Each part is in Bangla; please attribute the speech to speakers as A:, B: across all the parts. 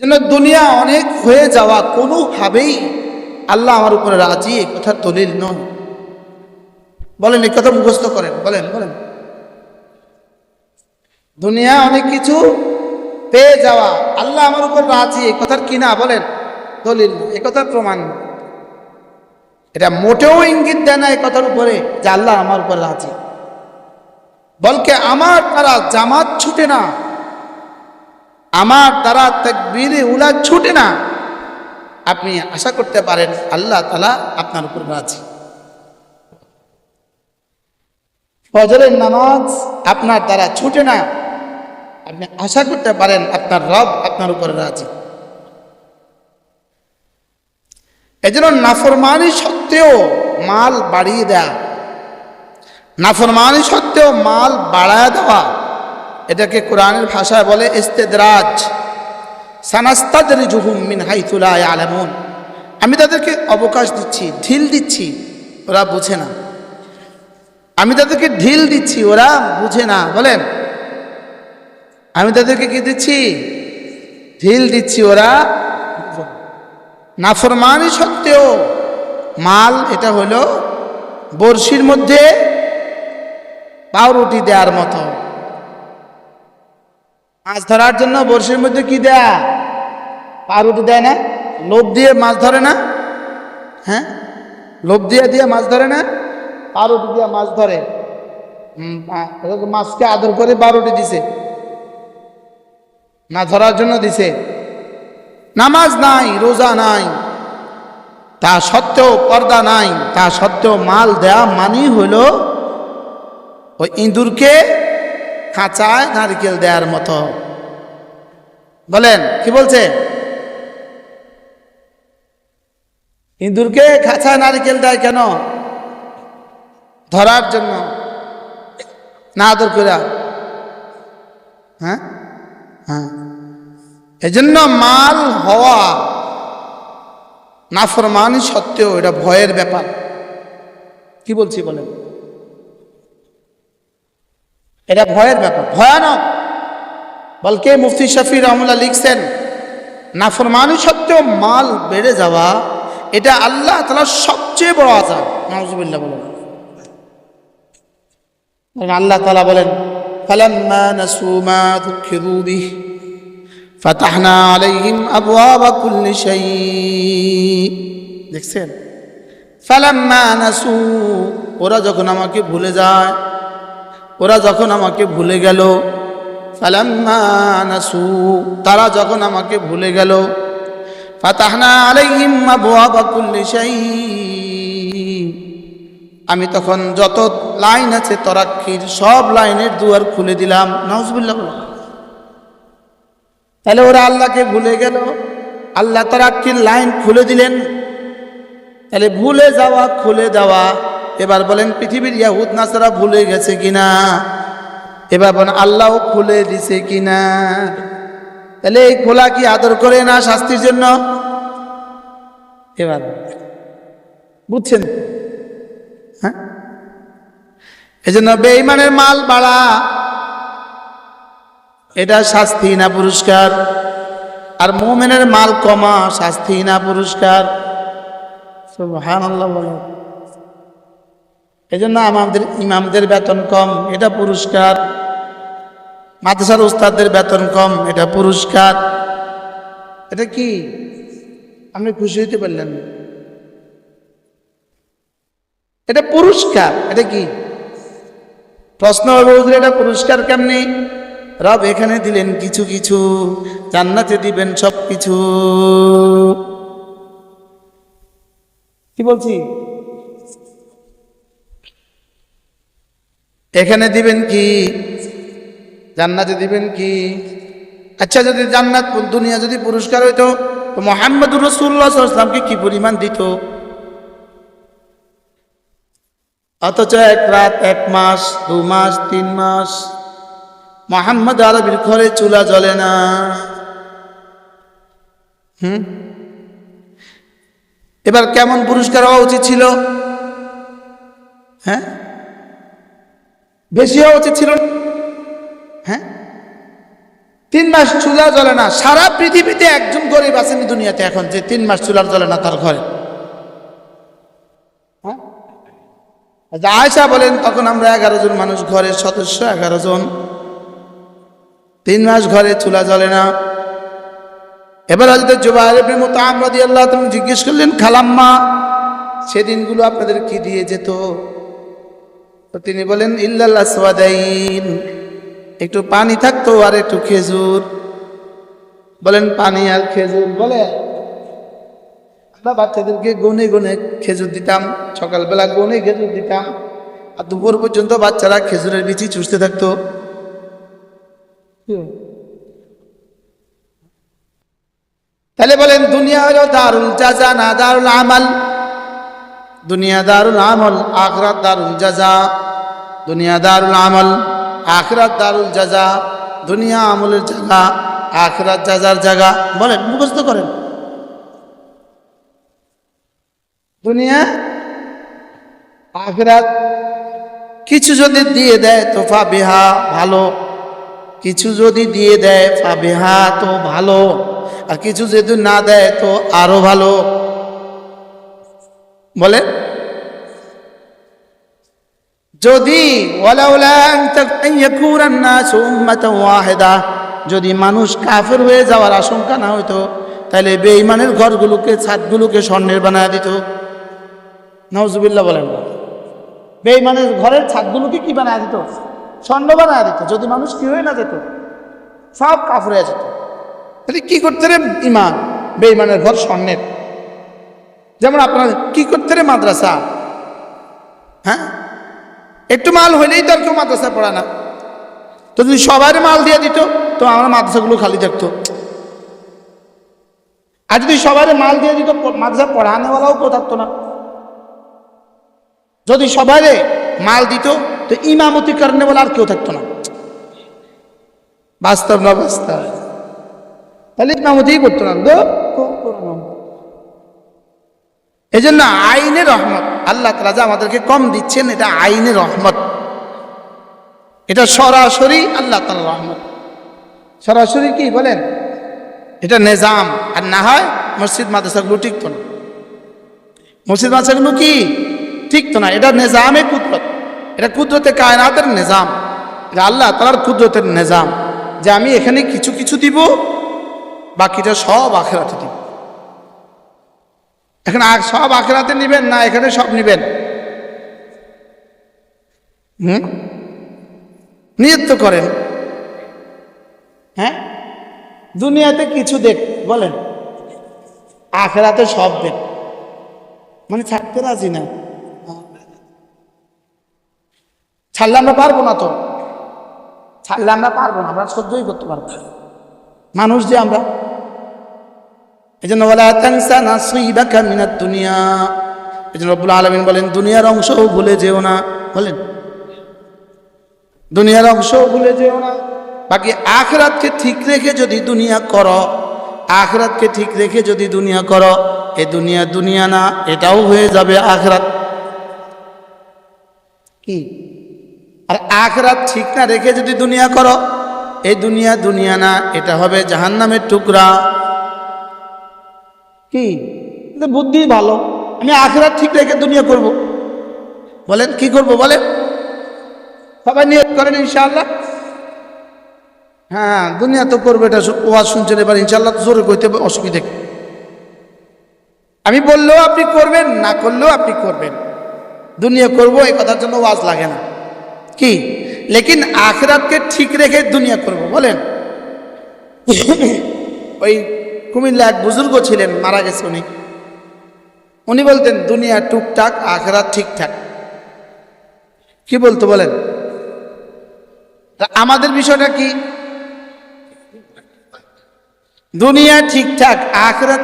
A: জন্য দুনিয়া অনেক হয়ে যাওয়া কোনোভাবেই আল্লাহ আমার উপরে রাজি এ কথা দলিল নয়। বলেন এ কথা মুখস্থ করেন, বলেন বলেন। দুনিয়া অনেক কিছু পেয়ে যাওয়া, আল্লাহ আমার উপর রাজি এ কথার কিনা বলেন? দলিল এ কথার প্রমাণ এটা মোটেও ইঙ্গিত দেয় না এই কথার উপরে যে আল্লাহ আমার উপর রাজি। বলকে আমার দ্বারা জামাত ছুটে না আমার দ্বারা তাকবীরে উলা ছুটে না। আপনি আশা করতে পারেন আল্লাহ তালা আপনার উপর রাজি। ফজরের নামাজ আপনার দ্বারা ছুটে না। আপনি আশা করতে পারেন আপনার রব আপনার উপর রাজি। এজন্য নাফরমানি সত্ত্বেও মাল বাড়িয়ে দেয়া। নাফরমানি সত্ত্বেও মাল বাড়ায় দেওয়া। এটাকে কোরআনের ভাষায় বলে ইস্তেদরাজ। সানাস্তাদরি জুহুম মিন হাইতুলা আলামুন আমি তাদেরকে অবকাশ দিচ্ছি, ঢিল দিচ্ছি, ওরা বুঝে না। আমি তাদেরকে ঢিল দিচ্ছি, ওরা বুঝে না। বলেন আমি তাদেরকে কি দিচ্ছি? ঢিল দিচ্ছি, ওরা নাফরমানি সত্ত্বেও। মাল, এটা হলো বড়শির মধ্যে পাউরুটি দেওয়ার মতো। মাছ ধরার জন্য বড়শির মধ্যে কি দেয়া? পাউরুটি দেয় না? লোভ দিয়ে মাছ ধরে না? হ্যাঁ? লোভ দিয়ে দিয়ে মাছ ধরে না? পাউরুটি দিয়ে মাছ ধরে। মাছকে আদর করে বারোটি দিছে। না ধরার জন্য দিছে। নামাজ নাই, রোজা নাই। তা সত্ত্বেও পর্দা নাই। তা সত্ত্বেও মাল দেয়া মানি হইল ওই ইঁদুরকে খাঁচায় নারকেল দেওয়ার মতো। বলেন, কি বলছে? ইঁদুরকে খাঁচায় নারকেল দেয় কেন? ধরার জন্য। না আদর করে হ্যাঁ? হ্যাঁ। এজন্য মাল হওয়া নাফরমানি সত্ত্বেও এটা ভয়ের ব্যাপার। কি বলছি বলেন? এটা ভয়ের ব্যাপার ভয়ানক বলকে মুফতি শফি রহমুল্লাহ লিখছেন নাফরমানি সত্ত্বেও মাল বেড়ে যাওয়া এটা আল্লাহ তালার সবচেয়ে বড় আজাব নজবিল্লা বলেন আল্লাহ তালা বলেন فلما نسوا ما ذكروا به فتحنا عليهم أبواب كل شيء দেখছেন ফালাম্মা নাসু ওরা যখন আমাকে ভুলে যায় ওরা যখন আমাকে ভুলে গেল, ফালাম্মা নাসু, তারা যখন আমাকে ভুলে গেল, ফাতাহনা আলাইহিম আবওয়াবা কুল্লি আমি তখন যত লাইন আছে তরাক্ষীর সব লাইনের দুয়ার খুলে দিলাম, নাউজুবিল্লাহ। বলো তাহলে ওরা আল্লাহকে ভুলে গেল, আল্লাহ তরাক্ষীর লাইন খুলে দিলেন। তাহলে ভুলে যাওয়া, খুলে দেওয়া এবার বলেন, পৃথিবীর ইয়াহুদ, নাসারা ভুলে গেছে কিনা? এবার বলেন, আল্লাহ খুলে দিছে কিনা? তাহলে এই খোলা কি আদর করে না শাস্তির জন্য? এবার, বুঝছেন? হ্যাঁ? এজন্য বেঈমানের মাল বাড়া, এটা শাস্তি না পুরস্কার? আর মোমেনের মাল কমা, শাস্তি না পুরস্কার? সুবহানাল্লাহ বলো এই জন্য আমাদের ইমামদের বেতন কম, এটা পুরস্কার। মাদ্রাসার উস্তাদদের বেতন কম, এটা পুরস্কার। এটা কি? আপনি খুশি হইতে পারলেন এটা পুরস্কার, এটা কি? প্রশ্ন হবে এটা পুরস্কার কেমনি? রব এখানে দিলেন কিছু কিছু, জান্নাতে দিবেন সব কিছু কি বলছি? এখানে দিবেন কি? জান্নাতে দিবেন কি? আচ্ছা যদি জান্নাত দুনিয়া যদি পুরস্কার হইতো, তো মোহাম্মদুর রসুল্লাহ ইসলামকে কি পরিমাণ দিত? অথচ এক রাত, এক মাস, দু মাস, তিন মাস, মোহাম্মদ আরবির ঘরে চুলা জ্বলে না। হুম? এবার কেমন পুরস্কার হওয়া উচিত ছিল? হ্যাঁ? বেশি হওয়া উচিত ছিল? হ্যাঁ? তিন মাস চুলা জ্বলে না। সারা পৃথিবীতে একজন গরিব আসেনি দুনিয়াতে এখন যে তিন মাস চুলার জ্বলে না তার ঘরে। হ্যাঁ? আচ্ছা, আয়সা বলেন তখন আমরা এগারো জন মানুষ ঘরের সদস্য এগারো জন। তিন মাস ঘরে চুলা জ্বলে না। এবার হয়তো জুবাইর মতো আমরা দিয়ে আল্লাহ তুমি জিজ্ঞেস করলেন খালাম্মা সেদিনগুলো আপনাদের কি দিয়ে যেত? তিনি বলেন সোয়াদাইন একটু পানি থাকতো আর একটু খেজুর। বলেন, পানি আর খেজুর বলে? আমরা বাচ্চাদেরকে গনে গনে খেজুর দিতাম, সকালবেলা গনে খেজুর দিতাম, আর দুপুর পর্যন্ত বাচ্চারা খেজুরের বিচি চুষতে থাকতো। তাহলে বলেন, দুনিয়া হলো দারুল জাজা না দারুল আমাল? দুনিয়া দারুল আমল, আখরাত দারুল জাজা। দুনিয়া দারুল আমল, আখরাত দারুল জাজা, দুনিয়া আমলের জায়গা, আখরাত জাজার জায়গা। বলেন, মুখস্থ করেন। দুনিয়া, আখরাত কিছু যদি দিয়ে দেয় তো ফাবিহা ভালো, কিছু যদি দিয়ে দেয় ফা ফাবিহা তো ভালো, আর কিছু যদি না দেয় তো আরও ভালো। বলে ওয়াহিদা, যদি মানুষ কাফের হয়ে যাওয়ার আশঙ্কা না হইতো তাহলে বেঈমানের ঘরগুলোকে, ছাদগুলোকে স্বর্ণের বানায় দিত। নওজুবিল্লাহ বলেন। বেঈমানের ঘরের ছাদগুলোকে কি বানায় দিত? স্বর্ণ বানায় দিত। যদি মানুষ কি হয়ে না যেত, সব কাফর হয়ে যেত। তাহলে কি করতে রে ইমান বেঈমানের ঘর স্বর্ণের। যেমন আপনার কি করতে রে মাদ্রাসা? একটু মাল হইলেই তো আর কেউ মাদ্রাসা পড়ে না। তো যদি সবার মাল দিয়ে দিত, তো আমার মাদ্রাসাগুলো খালি থাকতো আর যদি সবার মাল দিয়ে দিত, মাদ্রাসা পড়ানোওয়ালাও কেউ থাকতো না। যদি সবাই মাল দিত, তো ইমামতি কারণে বলে আর কেউ থাকতো না। বাস্তব না বাস্তব? তাহলে ইমামতি করতো না। এই জন্য আইনে রহমত। আল্লাহ তালা যে আমাদেরকে কম দিচ্ছেন, এটা আইনে রহমত। এটা সরাসরি আল্লাহ তালা রহমত। সরাসরি কি বলেন? এটা নিজাম, আর না হয় মসজিদ মাদ্রাসাগুলো টিকতো না। মসজিদ মাদ্রাসাগুলো কি? টিকতো না, এটা নিজামে কুদরত। এটা কুদরতে কায়নাতের নিজাম। এটা আল্লাহ তালার কুদরতের নিজাম। যে আমি এখানে কিছু কিছু দিব, বাকিটা সব আখেরাতে দিব। এখন সব আখেরাতে নিবেন না এখানে সব নিবেন? হুম? নিয়ত তো করেন। হ্যাঁ? দুনিয়াতে কিছু দেখ বলেন। আখেরাতে সব দেখ। মানে ছাড়তে রাজি না। ছাড়লে আমরা পারব না তো। ছাড়লে আমরা পারব না, আমরা সহ্যই করতে পারব মানুষ যে আমরা এই জন্য বলা তানসা নাসিবাকা মিনাত দুনিয়া। এই জন্য রব্বুল আলমিন বলেন, দুনিয়ার অংশও ভুলে যেও না। বলেন, দুনিয়ার অংশও ভুলে যেও না। বাকি আখরাতকে ঠিক রেখে যদি দুনিয়া করো, আখরাতকে ঠিক রেখে যদি দুনিয়া করো, এ দুনিয়া দুনিয়া না, এটাও হয়ে যাবে আখরাত। কি? আর আখরাত ঠিক না রেখে যদি দুনিয়া করো এই দুনিয়া দুনিয়া না, এটা হবে জাহান্নামের টুকরা। কি? বুদ্ধি ভালো। আমি আখরাত ঠিক রেখে দুনিয়া করব। বলেন, কি করব বলেন? সবাই নিয়ত করেন ইনশাআল্লাহ? হ্যাঁ দুনিয়া তো করবে, এটা ওয়াজ শুনছেন এবার ইনশাআল্লাহ জোরে কইতে অসুবিধে আমি বললেও আপনি করবেন, না করলেও আপনি করবেন। দুনিয়া করব এই কথার জন্য ওয়াজ লাগে না। কি? লেকিন আখরাতকে ঠিক রেখে দুনিয়া করব, বলেন? ওই কুমিল্লা এক বুজুর্গ ছিলেন, মারা গেছে উনি। উনি বলতেন, দুনিয়া টুকটাক, আখরাত ঠিকঠাক। কি বলতো বলেন? আমাদের বিষয়টা কি? দুনিয়া ঠিকঠাক, আখরাত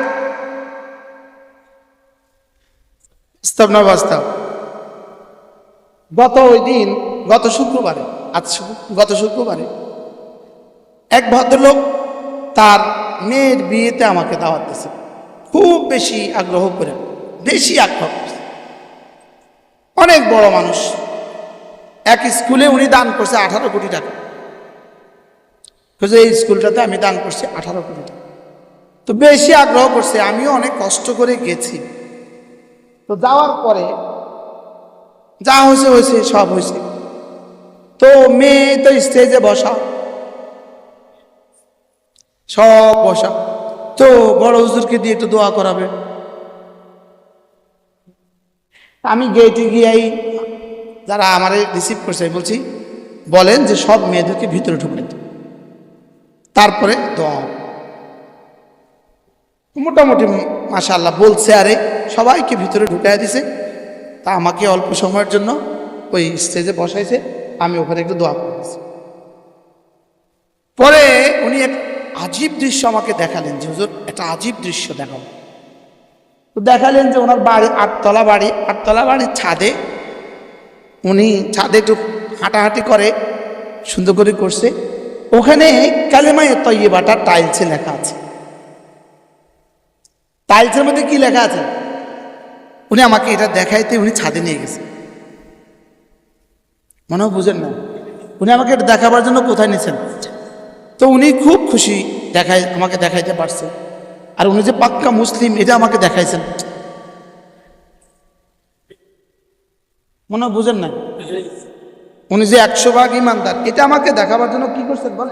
A: বাস্তব না বাস্তব গত ওই দিন, গত শুক্রবারে, আজ গত শুক্রবারে এক ভদ্রলোক তার মেয়ের বিয়েতে আমাকে দাওয়াত দিয়েছে খুব বেশি আগ্রহ করে, বেশি আগ্রহ করছে। অনেক বড় মানুষ, এক স্কুলে উনি দান করছে আঠারো কোটি টাকা। এই স্কুলটাতে আমি দান করছি আঠারো কোটি টাকা। তো বেশি আগ্রহ করছে, আমিও অনেক কষ্ট করে গেছি। তো যাওয়ার পরে যা হয়েছে হয়েছে, সব হয়েছে। তো মেয়ে তো স্টেজে বসা। সব বসা তো বড় হুজুরকে দিয়ে একটু দোয়া করাবে। আমি গেটে গিয়েই যারা আমার রিসিভ করছে বলছি, বলেন যে সব মেয়েদেরকে ভিতরে ঢুকলে তারপরে দোয়া। মোটামুটি মাশাল্লাহ বলছে, আরে সবাইকে ভিতরে ঢুকাই দিছে। তা আমাকে অল্প সময়ের জন্য ওই স্টেজে বসাইছে, আমি ওখানে একটু দোয়া করেছি পরে উনি এক আজীব দৃশ্য আমাকে দেখালেন যে, হুজুর একটা আজীব দৃশ্য দেখাবো তো দেখালেন যে, ওনার বাড়ি, আটতলা বাড়ি, আটতলা বাড়ির ছাদে, উনি ছাদে একটু হাঁটাহাঁটি করে, সুন্দর করে করছে। ওখানে কালেমায় তৈবাটা টাইলসে লেখা আছে। টাইলসের মধ্যে কি লেখা আছে? উনি আমাকে এটা দেখাইতে উনি ছাদে নিয়ে গেছে। মনে বুঝেন না। উনি আমাকে এটা দেখাবার জন্য কোথায় নিয়েছেন তো উনি খুব খুশি দেখাই, আমাকে দেখাইতে পারছেন আর উনি যে পাক্কা মুসলিম, এটা আমাকে দেখাইছেন। মনে বুঝেন না উনি যে একশো ভাগ ইমানদার, এটা আমাকে দেখাবার জন্য কি করছেন